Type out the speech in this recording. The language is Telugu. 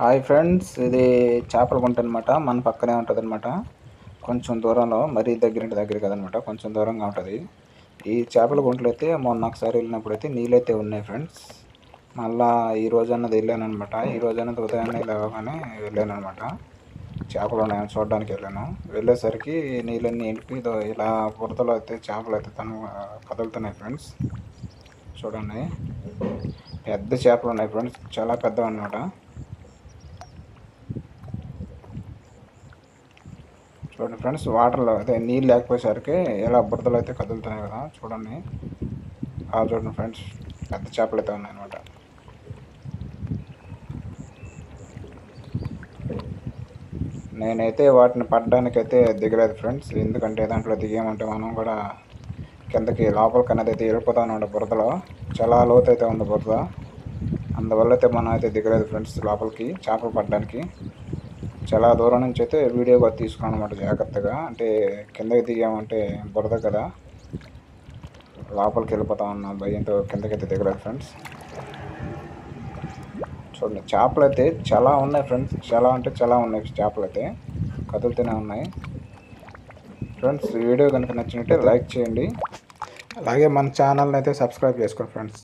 హాయ్ ఫ్రెండ్స్ ఇది చేపల గుంట అనమాట మన పక్కనే ఉంటుంది అనమాట కొంచెం దూరంలో మరీ దగ్గర దగ్గర కదనమాట కొంచెం దూరంగా ఉంటుంది. ఈ చేపల గుంటలు అయితే మొన్న ఒకసారి వెళ్ళినప్పుడు అయితే నీళ్ళైతే ఉన్నాయి ఫ్రెండ్స్. మళ్ళా ఈ రోజు అన్నది వెళ్ళాను అనమాట ఈ రోజు అన్నది ఉదయాన్నే లేవగానే వెళ్ళాను అనమాట చేపలు ఉన్నాయని చూడడానికి వెళ్ళాను. వెళ్ళేసరికి నీళ్ళన్నీ ఇంటికి ఇదో ఇలా బురదలో అయితే చేపలు అయితే తను కదులుతున్నాయి ఫ్రెండ్స్. చూడండి. పెద్ద చేపలు ఉన్నాయి ఫ్రెండ్స్. చాలా పెద్దవి అనమాట చూడండి ఫ్రెండ్స్ వాటర్లో అదే నీళ్ళు లేకపోయేసరికి ఎలా బురదలు అయితే కదులుతున్నాయి కదా చూడండి. చూడండి ఫ్రెండ్స్ పెద్ద చేపలు అయితే ఉన్నాయన్నమాట. నేనైతే వాటిని పడడానికి అయితే దిగలేదు ఫ్రెండ్స్ ఎందుకంటే దాంట్లో దిగామంటే మనం కూడా కిందకి లోపలికి అనేది అయితే వెళ్ళిపోతా ఉన్నాడు బురదలో. చాలా లోతు అయితే ఉంది బురద. అందువల్ల అయితే మనం అయితే దిగలేదు ఫ్రెండ్స్ లోపలికి చేపలు పడడానికి చాలా దూరం నుంచి అయితే వీడియోగా తీసుకున్నాను అనమాట జాగ్రత్తగా. అంటే కిందకి దిగామంటే బురద కదా. లోపలికి వెళ్ళిపోతా ఉన్నా భయంతో కిందకైతే దిగలేదు ఫ్రెండ్స్ చూడండి చేపలు అయితే చాలా ఉన్నాయి ఫ్రెండ్స్ చాలా అంటే చాలా ఉన్నాయి చేపలు అయితే కదులుతూనే ఉన్నాయి. ఫ్రెండ్స్ వీడియో కనుక నచ్చినట్టే లైక్ చేయండి. అలాగే మన ఛానల్ని అయితే సబ్స్క్రైబ్ చేసుకోండి ఫ్రెండ్స్